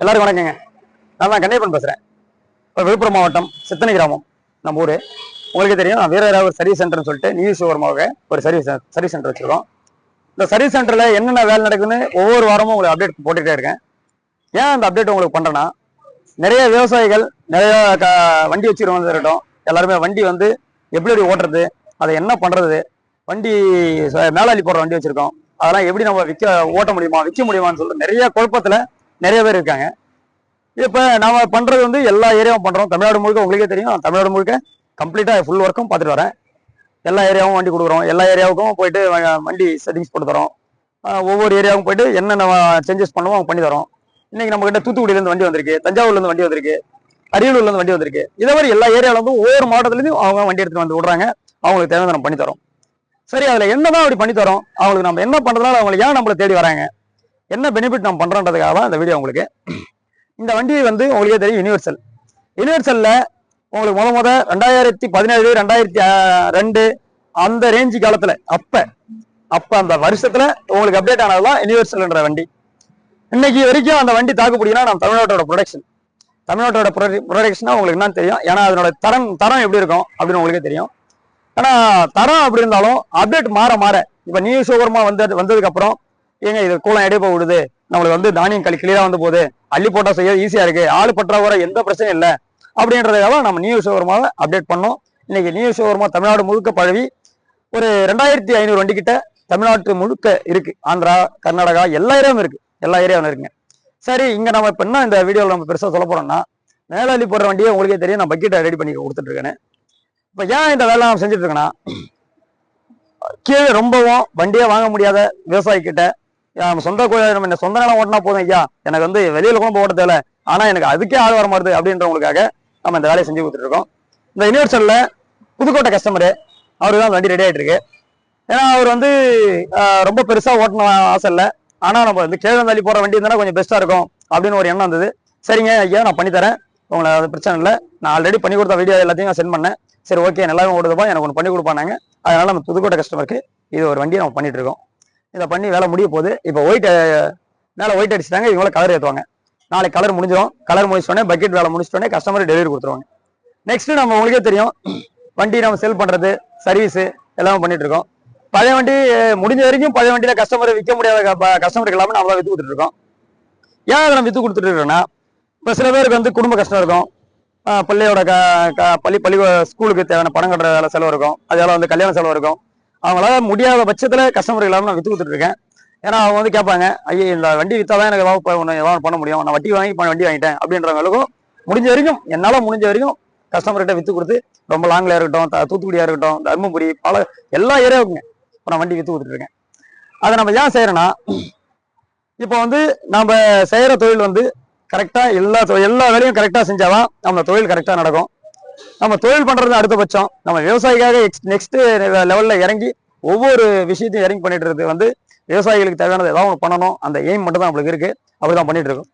எல்லாரும் வணக்கங்க. நான் தான் கன்னியப்பன் பேசுகிறேன் இப்போ விழுப்புரம் மாவட்டம் சித்தனை கிராமம். நம்ம ஊர். உங்களுக்கு தெரியும் நான் வீர ஒரு சர்வீஸ் சென்டர்னு சொல்லிட்டு நியூ ஷோரமாக ஒரு சர்வீஸ் சர்வீஸ் சென்டர் வச்சுருக்கோம். இந்த சர்வீஸ் சென்டரில் என்னென்ன வேலை நடக்குதுன்னு ஒவ்வொரு வாரமும் உங்களுக்கு அப்டேட் போட்டுகிட்டே இருக்கேன். ஏன் அந்த அப்டேட் உங்களுக்கு பண்ணுறேன்னா நிறைய விவசாயிகள் நிறைய க வண்டி வச்சுருவோம் இருக்கட்டும் எல்லாருமே வண்டி வந்து எப்படி எப்படி ஓட்டுறது அதை என்ன பண்ணுறது வண்டி ச- மேலாளி போடுற வண்டி வச்சுருக்கோம். அதெல்லாம் எப்படி நம்ம விற்க ஓட்ட முடியுமா விற்க முடியுமான்னு சொல்லிட்டு நிறைய குழப்பத்தில் நிறைய பேர் இருக்காங்க. இப்போ நம்ம பண்ணுறது வந்து எல்லா ஏரியாவும் பண்ணுறோம் தமிழ்நாடு முழுக்க உங்களுக்கே தெரியும். தமிழ்நாடு முழுக்க கம்ப்ளீட்டாக ஃபுல் ஒர்க்கும் பார்த்துட்டு வரேன். எல்லா ஏரியாவும் வண்டி கொடுக்குறோம். எல்லா ஏரியாவுக்கும் போயிட்டு வ- வண்டி செட்டிங்ஸ் போட்டு தரோம். ஒவ்வொரு ஏரியாவுக்கும் போயிட்டு என்னென்ன சேஞ்சஸ் பண்ணுவோம் அவங்க பண்ணி தரோம். இன்னைக்கு நம்ம கிட்ட தூத்துக்குடியிலேருந்து வண்டி வந்திருக்கு. தஞ்சாவூர்லேருந்து வண்டி வந்திருக்கு. அரியலூர்லேருந்து வண்டி வந்திருக்கு. இதே மாதிரி எல்லா ஏரியாவிலேருந்து ஒவ்வொரு மாவட்டத்துலேருந்து அவங்க வண்டி எடுத்து வந்து விடுறாங்க. அவங்களுக்கு தேவை நம்ம பண்ணி தரோம். சரி அதில் என்னதான் அப்படி பண்ணி தரோம்? அவங்களுக்கு நம்ம என்ன பண்ணுறதுனால அவங்க ஏன் நம்மளை தேடி வராங்க? என்ன பெனிஃபிட் நம்ம பண்றோன்றதுக்காக தான் இந்த வீடியோ உங்களுக்கு? இந்த வண்டி வந்து உங்களுக்கே தெரியும் யூனிவர்சல் யூனிவர்சலில் உங்களுக்கு முத முத ரெண்டாயிரத்தி பதினேழு ரெண்டாயிரத்தி ரெண்டு அந்த ரேஞ்சு காலத்தில் அப்போ அப்போ அந்த வருஷத்தில் உங்களுக்கு அப்டேட் ஆனதுதான் யூனிவர்சல்ன்ற வண்டி. இன்னைக்கு வரைக்கும் அந்த வண்டி தாக்கு நம்ம தமிழ்நாட்டோட ப்ரொடக்ஷன் தமிழ்நாட்டோட ப்ரொடக்ஷனா உங்களுக்கு என்னன்னு தெரியும். ஏன்னா அதனோட தரம் தரம் எப்படி இருக்கும் அப்படின்னு உங்களுக்கே தெரியும். ஆனால் தரம் அப்படி இருந்தாலும் அப்டேட் மாற மாற. இப்போ நியூ ஷோகரமா வந்தது வந்ததுக்கப்புறம் ஏங்க இது கூலம் இடைப்ப விடுது. நம்மளுக்கு வந்து தானியம் களி கிளியரா வந்து போகுது. அள்ளி போட்டா செய்ய ஈஸியா இருக்கு. ஆள் பற்றாக்குறை எந்த பிரச்சனையும் இல்லை. அப்படின்றதுக்காக நம்ம நியூ ஷோரூமாவை அப்டேட் பண்ணோம். இன்னைக்கு நியூ ஷோரூமா தமிழ்நாடு முழுக்க பழவி ஒரு ரெண்டாயிரத்தி ஐநூறு வண்டி கிட்ட தமிழ்நாட்டு முழுக்க இருக்கு. ஆந்திரா கர்நாடகா எல்லா ஏரியாவும் இருக்கு. எல்லா ஏரியாவும் இருக்குங்க. சரி இங்க நம்ம இப்ப என்ன இந்த வீடியோவில் நம்ம பெருசா சொல்ல போறோம்னா அள்ளி போடுற வண்டியை உங்களுக்கே தெரியும். நான் பக்கெட்டை ரெடி பண்ணி கொடுத்துட்டு இருக்கேன். ஏன் இந்த வேலை நான் செஞ்சுட்டு இருக்கேன்னா கீழே ரொம்பவும் வண்டியே வாங்க முடியாத விவசாயிக்கிட்ட சொந்த கோ- நம்ம என்ன சொந்த நிலம் ஓட்டினா போதும் ஐயா. எனக்கு வந்து வெளியில கூட ஓட்ட தேவை ஆனா எனக்கு அதுக்கே ஆள் வர மாட்டுது அப்படின்றவங்களுக்காக நம்ம இந்த வேலையை செஞ்சு கொடுத்துட்டு இருக்கோம் இந்த யூனிவர்சல்ல புதுக்கோட்டை கஸ்டமரு அவருக்கு தான் வண்டி ரெடி ஆயிட்டு இருக்கு ஏன்னா அவர் வந்து ரொம்ப பெருசா ஓட்டணும் ஆசை இல்லை. ஆனா நம்ம வந்து கேழ்வந்தாளி போற வண்டி இருந்தாலும் கொஞ்சம் பெஸ்ட்டாக இருக்கும் அப்படின்னு ஒரு எண்ணம் இருந்தது சரிங்க ஐயா நான் பண்ணித்தரேன் உங்களை அது பிரச்சனை இல்லை. நான் ஆல்ரெடி பண்ணி கொடுத்த வீடியோ எல்லாத்தையும் நான் சென்ட் பண்ணேன். சரி ஓகே நல்லாவே ஓடுதுப்பா. எனக்கு ஒன்று பண்ணி கொடுப்பானாங்க அதனால நம்ம புதுக்கோட்டை கஸ்டமருக்கு இது ஒரு வண்டியை நம்ம பண்ணிட்டு இருக்கோம் இதை பண்ணி வேலை முடிய போகுது. இப்போ ஒயிட் மேலே ஒயிட் அடிச்சிட்டாங்க இவங்கள கலர் ஏற்றுவாங்க நாளைக்கு கலர் முடிஞ்சிடும் கலர் முடிச்சிட்டோன்னே பக்கெட் வேலை முடிச்சிட்டோன்னே கஸ்டமர் டெலிவரி கொடுத்துருவாங்க. நெக்ஸ்ட் நம்ம உங்களுக்கே தெரியும். வண்டி நம்ம செல் பண்ணுறது சர்வீஸு எல்லாமே பண்ணிட்டு இருக்கோம். பழைய வண்டி முடிஞ்ச வரைக்கும் பழைய வண்டியில் கஸ்டமர் விற்க முடியாத கஸ்டமருக்கு எல்லாமே நம்ம தான் வித்து கொடுத்துட்டு இருக்கோம். ஏன் அதை நம்ம வித்து கொடுத்துட்டு இருக்கோம்னா இப்போ சில பேருக்கு வந்து குடும்ப கஷ்டம் இருக்கும். பிள்ளையோட க க- பள்ளி பள்ளி ஸ்கூலுக்கு தேவையான பணம் கட்டுற வேலை செலவு இருக்கும். அதெல்லாம் வந்து கல்யாண செலவு இருக்கும். அவங்களால முடியாத பட்சத்தில் கஸ்டமர் இல்லாமல் நான் வித்து கொடுத்துட்ருக்கேன். ஏன்னா அவங்க வந்து கேட்பாங்க ஐயா இந்த வண்டி வித்தாதான் எனக்கு ஏதாவது ஒன்று ஏதாவது பண்ண முடியும். நான் வட்டி வாங்கி இப்ப வண்டி வாங்கிட்டேன். அப்படின்றவங்களுக்கும் முடிஞ்ச வரைக்கும் என்னால் முடிஞ்ச வரைக்கும் கஸ்டமர்கிட்ட வித்து கொடுத்து ரொம்ப லாங்கில் இருக்கட்டும் த- இருக்கட்டும் தருமபுரி பல எல்லா ஏரியாவுக்குங்க இப்போ நான் வண்டி வித்து கொடுத்துட்ருக்கேன். அதை நம்ம ஏன் செய்கிறோன்னா இப்போ வந்து நம்ம செய்கிற தொழில் வந்து கரெக்டாக எல்லா எல்லா வேலையும் செஞ்சால் தான் நம்ம தொழில் கரெக்டாக நடக்கும். நம்ம தொழில் பண்றது அடுத்த பட்சம். நம்ம விவசாயிக்காக நெக்ஸ்ட் லெவல்ல இறங்கி ஒவ்வொரு விஷயத்தையும் இறங்கி பண்ணிட்டு இருக்கிறது வந்து விவசாயிகளுக்கு தேவையானது ஏதாவது ஒன்று பண்ணணும். அந்த எய்ம் மட்டும் தான் நம்மளுக்கு இருக்கு. அப்படிதான் பண்ணிட்டு இருக்கோம்.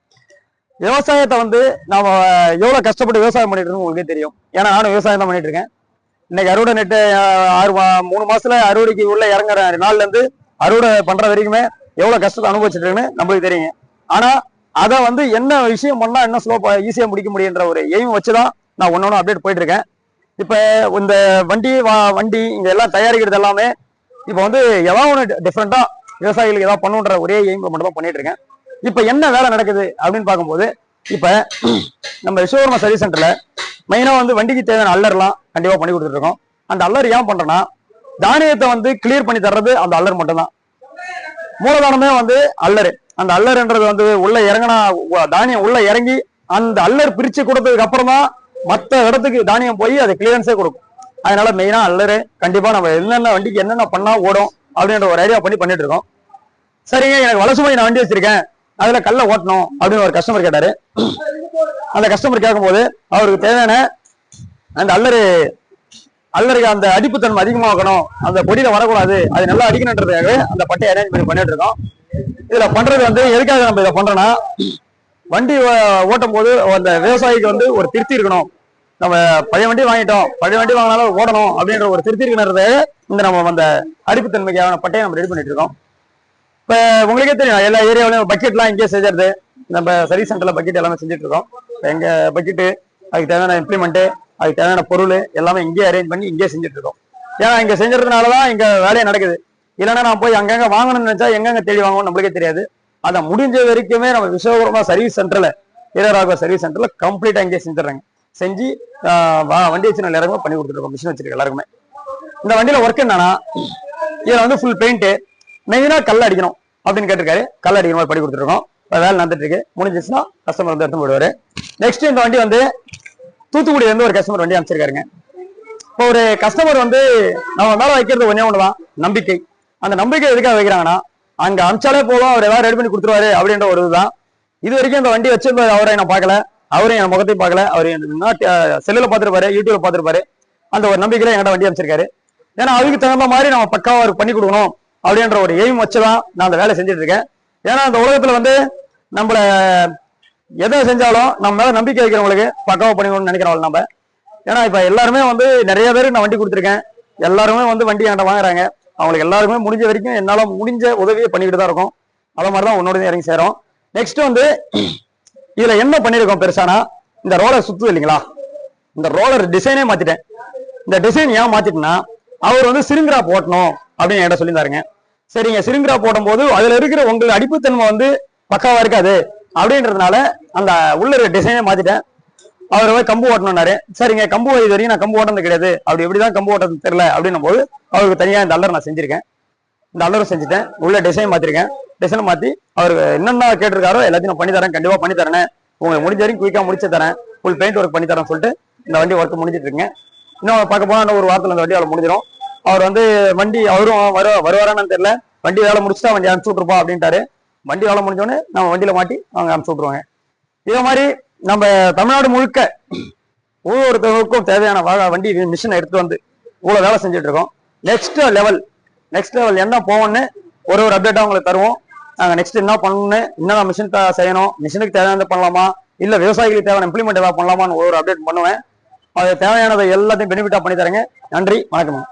விவசாயத்தை வந்து நாம எவ்வளவு கஷ்டப்பட்டு விவசாயம் பண்ணிட்டு இருக்கோம் உங்களுக்கே தெரியும். ஏன்னா நானும் விவசாயம் தான் பண்ணிட்டு இருக்கேன். இன்னைக்கு அறுவடை நெட்டு ஆறு மூணு மாசத்துல அறுவடைக்கு உள்ள இறங்குற நாள்ல இருந்து அறுவடை பண்ற வரைக்குமே எவ்வளவு கஷ்டத்தை அனுபவிச்சுட்டு இருக்குன்னு நம்மளுக்கு தெரியுங்க ஆனா அதை வந்து என்ன விஷயம் பண்ணா இன்னும் ஸ்லோ ஈஸியா முடிக்க முடியுன்ற ஒரு எய்ம் வச்சுதான் நான் ஒன்னொன்னு அப்டேட் போயிட்டு இருக்கேன் இப்போ இந்த வண்டி வா- வண்டி இங்க எல்லாம் தயாரிக்கிறது எல்லாமே இப்போ வந்து ஏதாவது ஒன்று டிஃப்ரெண்ட்டாக விவசாயிகளுக்கு ஏதாவது பண்ணுன்ற ஒரே எய்ம் மட்டும் தான் பண்ணிட்டு இருக்கேன் இப்போ என்ன வேலை நடக்குது அப்படின்னு பார்க்கும்போது இப்போ நம்ம விஸ்வகர்மா சர்வீஸ் சென்டரில் மெயினாக வந்து வண்டிக்கு தேவையான அல்லர்லாம் கண்டிப்பாக பண்ணி கொடுத்துட்ருக்கோம். அந்த அல்லர் ஏன் பண்ணுறேன்னா தானியத்தை வந்து கிளியர் பண்ணி தர்றது அந்த அல்லர் மட்டும்தான். மூலதானமே வந்து அல்லரு. அந்த அல்லர்ன்றது வந்து உள்ள இறங்கினா தானியம் உள்ள இறங்கி அந்த அல்லர் பிரிச்சு கொடுத்ததுக்கு அப்புறம் தான் மற்ற இடத்துக்கு தானியம் போய் அது கிளியரன்ஸே கொடுக்கும். அதனால மெயினா அல்லரு கண்டிப்பா நம்ம என்னென்ன வண்டிக்கு என்னென்ன பண்ணா ஓடும் அப்படின்ற ஒரு ஐடியா பண்ணி பண்ணிட்டு இருக்கோம். சரிங்க எனக்கு வலசுமதி நான் வண்டி வச்சிருக்கேன். அதுல கல்ல ஓட்டணும் அப்படின்னு ஒரு கஸ்டமர் கேட்டாரு. அந்த கஸ்டமர் கேட்கும்போது அவருக்கு தேவையான அந்த அல்லரு அல்லருக்கு அந்த அடிப்புத்தன்மை அதிகமாகணும். அந்த பொடியில வரக்கூடாது. அது நல்லா அடிக்கணுன்றதுக்காக அந்த பட்டையை அரேஞ்ச் பண்ணி பண்ணிட்டு இருக்கோம். இதுல பண்றது வந்து எதுக்காக நம்ம இதை பண்றோம்னா வண்டி ஓட்டும் போது அந்த விவசாயிக்கு வந்து ஒரு திருப்தி இருக்கணும். நம்ம பழைய வண்டி வாங்கிட்டோம். பழைய வண்டி வாங்கினாலும் ஓடணும் அப்படின்ற ஒரு திருப்தி இருக்கிறது இந்த நம்ம அந்த அடிப்புத்தன்மைக்கான பட்டையை நம்ம ரெடி பண்ணிட்டு இருக்கோம். இப்போ உங்களுக்கே தெரியும் எல்லா ஏரியாவிலையும் பக்கெட்லாம் இங்கே செஞ்சது நம்ம சர்வீஸ் சென்டரில் பக்கெட் எல்லாமே செஞ்சுட்டு இருக்கோம். எங்கள் பக்கெட்டு அதுக்கு தேவையான இம்ப்ளிமெண்ட்டு அதுக்கு தேவையான பொருள் எல்லாமே இங்கேயே அரேஞ்ச் பண்ணி இங்கேயே செஞ்சுட்டு இருக்கோம். ஏன்னா இங்கே செஞ்சதுனால தான் இங்கே வேலையை நடக்குது. இல்லைன்னா நான் போய் அங்கங்கே வாங்கணும்னு நினச்சா எங்கெங்க தேடி வாங்கணும்னு நம்மளுக்கே தெரியாது. அதை முடிஞ்ச வரைக்குமே நம்ம விஸ்வகர்மா சர்வீஸ் சென்டர்ல வீரராக சர்வீஸ் சென்டர்ல கம்ப்ளீட்டா இங்கேயே செஞ்சிடறாங்க. செஞ்சு வா- வண்டி வச்சு எல்லாருக்குமே பண்ணி கொடுத்துருக்கோம் மிஷின் வச்சிருக்கோம் எல்லாருக்குமே. இந்த வண்டியில ஒர்க் என்னன்னா இதுல வந்து ஃபுல் பெயிண்ட் மெயினா கல் அடிக்கணும் அப்படின்னு கேட்டிருக்காரு. கல் அடிக்கிற மாதிரி பண்ணி கொடுத்துருக்கோம் வேலை நடந்துட்டு இருக்கு. முடிஞ்சிச்சுன்னா கஸ்டமர் வந்து எடுத்து போடுவாரு நெக்ஸ்ட் இந்த வண்டி வந்து தூத்துக்குடியில இருந்து ஒரு கஸ்டமர் வண்டி அமைச்சிருக்காருங்க இப்போ ஒரு கஸ்டமர் வந்து நம்ம மேல வைக்கிறது ஒண்ணே ஒண்ணுதான். நம்பிக்கை. அந்த நம்பிக்கை எதுக்காக வைக்கிறாங்கன்னா அங்க அமிச்சாலே போதும் அவர் ஏதாவது ரெடி பண்ணி கொடுத்துருவாரு அப்படின்ற ஒரு இதுதான். இது வரைக்கும் இந்த வண்டி வச்சிருந்த அவரை நான் பார்க்கல. அவரையும் என் முகத்தையும் பார்க்கல. அவர் செல்லில் பார்த்துருப்பாரு யூடியூப்ல பார்த்துருப்பாரு. அந்த ஒரு நம்பிக்கையில என்கிட்ட வண்டி அமைச்சிருக்காரு. ஏன்னா அதுக்கு தகுந்த மாதிரி நம்ம பக்காவா அவருக்கு பண்ணி கொடுக்கணும் அப்படின்ற ஒரு எய்ம் வச்சுதான் நான் அந்த வேலை செஞ்சுட்டு இருக்கேன். ஏன்னா அந்த உலகத்துல வந்து நம்மள எதை செஞ்சாலும் நம்ம மேல நம்பிக்கை வைக்கிறவங்களுக்கு பக்காவா பண்ணிக்கணும்னு நினைக்கிறோம் நம்ம. ஏன்னா இப்ப எல்லாருமே வந்து நிறைய பேருக்கு நான் வண்டி கொடுத்துருக்கேன். எல்லாருமே வந்து வண்டி என்கிட்ட வாங்குறாங்க. அவங்களுக்கு எல்லாருமே முடிஞ்ச வரைக்கும் என்னால் முடிஞ்ச உதவியை பண்ணிக்கிட்டு தான் இருக்கும். அதை மாதிரி தான் உன்னோட இறங்கி சேரும். நெக்ஸ்ட் வந்து இதில் என்ன பண்ணியிருக்கோம் பெருசானா? இந்த ரோலர் சுற்று இல்லைங்களா? இந்த ரோலர் டிசைனே மாற்றிட்டேன் இந்த டிசைன் ஏன் மாற்றிட்டேன்னா அவர் வந்து சிலிண்டரா போட்டணும் அப்படின்னு என்கிட்ட சொல்லியிருந்தாருங்க. சரிங்க சிலிண்டரா போடும்போது அதில் இருக்கிற உங்களுக்கு அடிப்புத்தன்மை வந்து பக்காவாக இருக்காது அப்படின்றதுனால அந்த உள்ள டிசைனே மாற்றிட்டேன் அவர் போய் கம்பு ஓட்டணும்னாரு. சரிங்க கம்பு இது வரைக்கும் நான் கம்பு ஓட்டது கிடையாது. அப்படி எப்படிதான் கம்பு ஓட்டுறது தெரியல அப்படின்னும் போது அவருக்கு தனியா இந்த அல்லர் நான் செஞ்சிருக்கேன். இந்த அல்லரும் செஞ்சுட்டேன். உள்ள டிசைன் மாத்திருக்கேன். டிசைன் மாத்தி அவர் என்னென்ன கேட்டிருக்காரோ எல்லாத்தையும் நான் பண்ணி தரேன். கண்டிப்பா பண்ணி தரேன். உங்களுக்கு முடிஞ்ச வரைக்கும் குயிக்கா முடிச்சு தரேன். ஃபுல் பெயிண்ட் ஒர்க் பண்ணி தரேன் சொல்லிட்டு இந்த வண்டி ஒர்க் முடிஞ்சிட்டு இருக்கேன் இன்னும் பார்க்க போனா இன்னும் ஒரு வாரத்துல அந்த வண்டி அவளை முடிஞ்சிடும் அவர் வந்து வண்டி அவரும் வர வருவாரான்னு தெரியல. வண்டி வேலை முடிச்சுட்டா வண்டி அனுப்பிச்சு விட்டுருப்பா அப்படின்ட்டாரு. வண்டி வேலை முடிஞ்சோடனே நம்ம வண்டியில மாட்டி அவங்க அனுப்பிச்சு விட்டுருவாங்க. இதே மாதிரி நம்ம தமிழ்நாடு முழுக்க ஒவ்வொருத்தவங்களுக்கும் தேவையான வா- வண்டி மிஷினை எடுத்து வந்து இவ்வளோ வேலை செஞ்சுட்டு இருக்கோம். நெக்ஸ்ட் லெவல் நெக்ஸ்ட் லெவல் என்ன போவோம்னு ஒரு ஒரு அப்டேட்டாக உங்களுக்கு தருவோம். நாங்கள் நெக்ஸ்ட் என்ன பண்ணணும்னு என்னென்ன மிஷின் செய்யணும் மிஷினுக்கு தேவையானது பண்ணலாமா இல்லை விவசாயிகளுக்கு தேவையான இம்ப்ளிமெண்ட் ஏதாவது பண்ணலாமான்னு ஒரு அப்டேட் பண்ணுவேன். அது தேவையானதை எல்லாத்தையும் பெனிஃபிட்டாக பண்ணி தரேங்க நன்றி வணக்கம்.